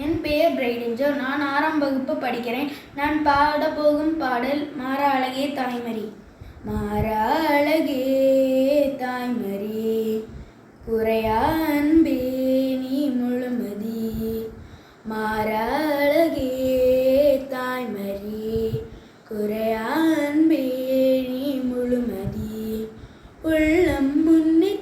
என் பெயர் பிரைடெஞ்சோ. நான் ஆறாம் வகுப்பு படிக்கிறேன். நான் பாடப்போகும் பாடல் மாற அழகே தாய்மறி. மாற அழகே தாய்மறி. குறையா அன்பே நீ முழுமதி. மாற அழகே தாய்மறி. குறையா அன்பே நீ முழுமதி. உள்ளம் முன்னே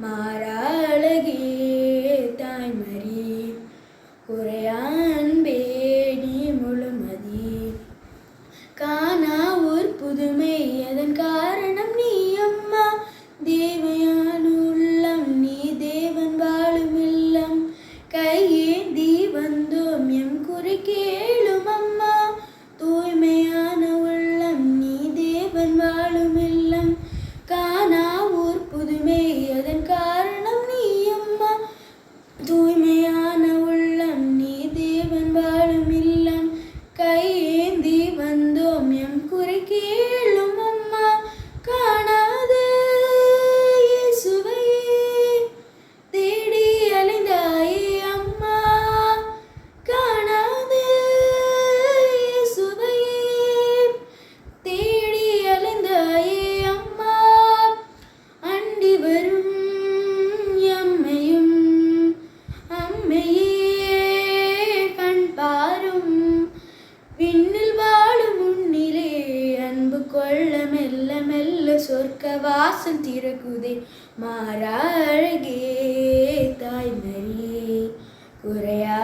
my உள்ள சொர்க்க வாசல் திறக்குதே. மாறா அழகே தாய்மரி குறையா